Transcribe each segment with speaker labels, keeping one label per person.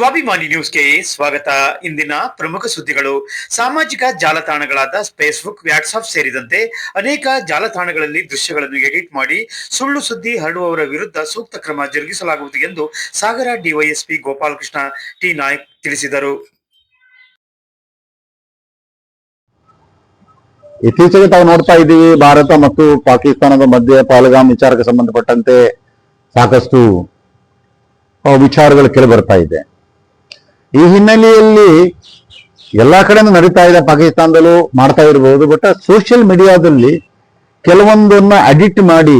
Speaker 1: ಸ್ವಾಭಿಮಾನಿ ನ್ಯೂಸ್ಗೆ ಸ್ವಾಗತ. ಇಂದಿನ ಪ್ರಮುಖ ಸುದ್ದಿಗಳು. ಸಾಮಾಜಿಕ ಜಾಲತಾಣಗಳಾದ ಫೇಸ್ಬುಕ್ ವ್ಯಾಟ್ಸಾಪ್ ಸೇರಿದಂತೆ ಅನೇಕ ಜಾಲತಾಣಗಳಲ್ಲಿ ದೃಶ್ಯಗಳನ್ನು ಎಡಿಟ್ ಮಾಡಿ ಸುಳ್ಳು ಸುದ್ದಿ ಹರಡುವವರ ವಿರುದ್ಧ ಸೂಕ್ತ ಕ್ರಮ ಜರುಗಿಸಲಾಗುವುದು ಎಂದು ಸಾಗರ ಡಿವೈಎಸ್ಪಿ ಗೋಪಾಲಕೃಷ್ಣ ಟಿ. ನಾಯಕ್ ತಿಳಿಸಿದರು.
Speaker 2: ಇತ್ತೀಚೆಗೆ ತಾವು ನೋಡ್ತಾ ಇದ್ದೀವಿ, ಭಾರತ ಮತ್ತು ಪಾಕಿಸ್ತಾನದ ಮಧ್ಯೆ ಪಾಲ್ಗಾಮ್ ವಿಚಾರಕ್ಕೆ ಸಂಬಂಧಪಟ್ಟಂತೆ ಸಾಕಷ್ಟು ವಿಚಾರಗಳು ಕೇಳಿ ಬರ್ತಾ ಇದೆ. ಈ ಹಿನ್ನೆಲೆಯಲ್ಲಿ ಎಲ್ಲಾ ಕಡೆನೂ ನಡೀತಾ ಇದೆ ಪಾಕಿಸ್ತಾನದಲ್ಲೂ ಮಾಡ್ತಾ ಇರಬಹುದು ಬಟ್ ಸೋಷಿಯಲ್ ಮೀಡಿಯಾದಲ್ಲಿ ಕೆಲವೊಂದನ್ನ ಅಡಿಕ್ಟ್ ಮಾಡಿ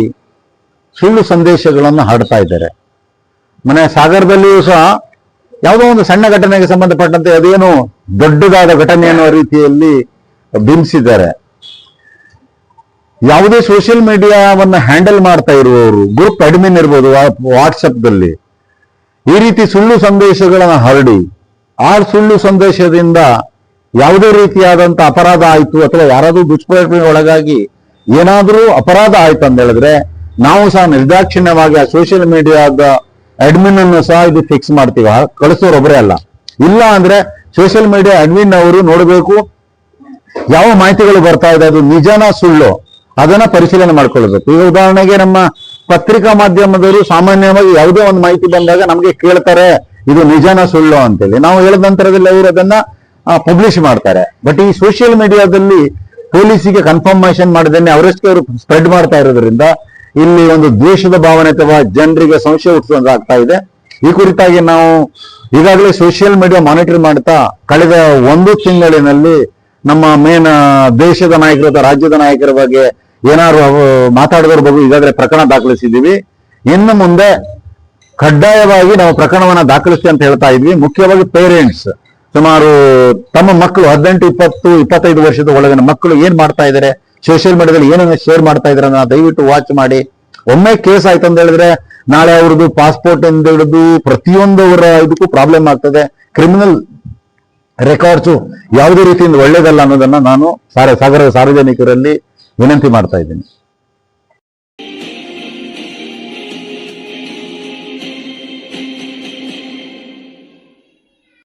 Speaker 2: ಸುಳ್ಳು ಸಂದೇಶಗಳನ್ನು ಹಾಡ್ತಾ ಇದ್ದಾರೆ. ಮನೆ ಸಾಗರದಲ್ಲಿಯೂ ಸಹ ಯಾವುದೋ ಒಂದು ಸಣ್ಣ ಘಟನೆಗೆ ಸಂಬಂಧಪಟ್ಟಂತೆ ಅದೇನು ದೊಡ್ಡದಾದ ಘಟನೆ ಅನ್ನೋ ರೀತಿಯಲ್ಲಿ ಬಿಂಬಿಸಿದ್ದಾರೆ. ಯಾವುದೇ ಸೋಷಿಯಲ್ ಮೀಡಿಯಾವನ್ನು ಹ್ಯಾಂಡಲ್ ಮಾಡ್ತಾ ಇರುವವರು ಗ್ರೂಪ್ ಅಡ್ಮಿನ್ ಇರ್ಬೋದು ವಾಟ್ಸಪ್ದಲ್ಲಿ ಈ ರೀತಿ ಸುಳ್ಳು ಸಂದೇಶಗಳನ್ನು ಹರಡಿ ಆ ಸುಳ್ಳು ಸಂದೇಶದಿಂದ ಯಾವುದೇ ರೀತಿಯಾದಂತ ಅಪರಾಧ ಆಯಿತು ಅಥವಾ ಯಾರಾದರೂ ದುಷ್ಪ್ರಯತ್ನ ಒಳಗಾಗಿ ಏನಾದರೂ ಅಪರಾಧ ಆಯ್ತು ಅಂತ ಹೇಳಿದ್ರೆ ನಾವು ಸಹ ನಿರ್ದಾಕ್ಷಿಣ್ಯವಾಗಿ ಆ ಸೋಷಿಯಲ್ ಮೀಡಿಯಾದ ಅಡ್ಮಿನ್ ಅನ್ನು ಸಹ ಇದು ಫಿಕ್ಸ್ ಮಾಡ್ತೀವಿ. ಆ ಕಳಿಸೋರು ಒಬ್ಬರೇ ಅಲ್ಲ. ಇಲ್ಲ ಅಂದ್ರೆ ಸೋಷಿಯಲ್ ಮೀಡಿಯಾ ಅಡ್ಮಿನ್ ಅವರು ನೋಡಬೇಕು, ಯಾವ ಮಾಹಿತಿಗಳು ಬರ್ತಾ ಇದೆ, ಅದು ನಿಜನ ಸುಳ್ಳು, ಅದನ್ನ ಪರಿಶೀಲನೆ ಮಾಡ್ಕೊಳ್ಬೇಕು ಈಗ ಉದಾಹರಣೆಗೆ ನಮ್ಮ ಪತ್ರಿಕಾ ಮಾಧ್ಯಮದವರು ಸಾಮಾನ್ಯವಾಗಿ ಯಾವುದೇ ಒಂದು ಮಾಹಿತಿ ಬಂದಾಗ ನಮಗೆ ಕೇಳ್ತಾರೆ ಇದು ನಿಜನ ಸುಳ್ಳು ಅಂತೇಳಿ. ನಾವು ಹೇಳಿದ ನಂತರದಲ್ಲಿ ಅವರು ಅದನ್ನ ಪಬ್ಲಿಷ್ ಮಾಡ್ತಾರೆ. ಬಟ್ ಈ ಸೋಷಿಯಲ್ ಮೀಡಿಯಾದಲ್ಲಿ ಪೊಲೀಸಿಗೆ ಕನ್ಫರ್ಮೇಶನ್ ಮಾಡಿದನ್ನೇ ಅವರಷ್ಟೇ ಅವರು ಸ್ಪ್ರೆಡ್ ಮಾಡ್ತಾ ಇರೋದ್ರಿಂದ ಇಲ್ಲಿ ಒಂದು ದ್ವೇಷದ ಭಾವನೆ ಅಥವಾ ಜನರಿಗೆ ಸಂಶಯ ಹುಟ್ಟಿಸೋದಾಗ್ತಾ ಇದೆ. ಈ ಕುರಿತಾಗಿ ನಾವು ಈಗಾಗಲೇ ಸೋಷಿಯಲ್ ಮೀಡಿಯಾ ಮಾನಿಟರ್ ಮಾಡ್ತಾ ಕಳೆದ ಒಂದು ತಿಂಗಳಿನಲ್ಲಿ ನಮ್ಮ ಮೇನ್ ದೇಶದ ನಾಯಕರು ಅಥವಾ ರಾಜ್ಯದ ನಾಯಕರ ಬಗ್ಗೆ ಏನಾದ್ರು ಅವು ಮಾತಾಡಿದವ್ರ ಬಗ್ಗೆ ಈಗಾಗಲೇ ಪ್ರಕರಣ ದಾಖಲಿಸಿದ್ದೀವಿ. ಇನ್ನು ಮುಂದೆ ಕಡ್ಡಾಯವಾಗಿ ನಾವು ಪ್ರಕರಣವನ್ನ ದಾಖಲಿಸಿ ಅಂತ ಹೇಳ್ತಾ ಇದ್ವಿ. ಮುಖ್ಯವಾಗಿ ಪೇರೆಂಟ್ಸ್ ಸುಮಾರು ತಮ್ಮ ಮಕ್ಕಳು, ಹದಿನೆಂಟು, ಇಪ್ಪತ್ತು, ಇಪ್ಪತ್ತೈದು ವರ್ಷದ ಒಳಗಿನ ಮಕ್ಕಳು ಏನ್ ಮಾಡ್ತಾ ಇದ್ದಾರೆ ಸೋಷಿಯಲ್ ಮೀಡಿಯಾದಲ್ಲಿ ಏನನ್ನ ಶೇರ್ ಮಾಡ್ತಾ ಇದಾರೆ ದಯವಿಟ್ಟು ವಾಚ್ ಮಾಡಿ. ಒಮ್ಮೆ ಕೇಸ್ ಆಯ್ತು ಅಂತ ಹೇಳಿದ್ರೆ ನಾಳೆ ಅವ್ರದ್ದು ಪಾಸ್ಪೋರ್ಟ್ ಇಂದ ಹಿಡಿದು ಪ್ರತಿಯೊಂದು ಅವರ ಇದಕ್ಕೂ ಪ್ರಾಬ್ಲಮ್ ಆಗ್ತದೆ. ಕ್ರಿಮಿನಲ್ ರೆಕಾರ್ಡ್ಸು ಯಾವುದೇ ರೀತಿಯಿಂದ ಒಳ್ಳೇದಲ್ಲ ಅನ್ನೋದನ್ನ ನಾನು ಸಾರ, ಸಾಗರದ ಸಾರ್ವಜನಿಕರಲ್ಲಿ ವಿನಂತಿ ಮಾಡ್ತಾ ಇದ್ದೀನಿ.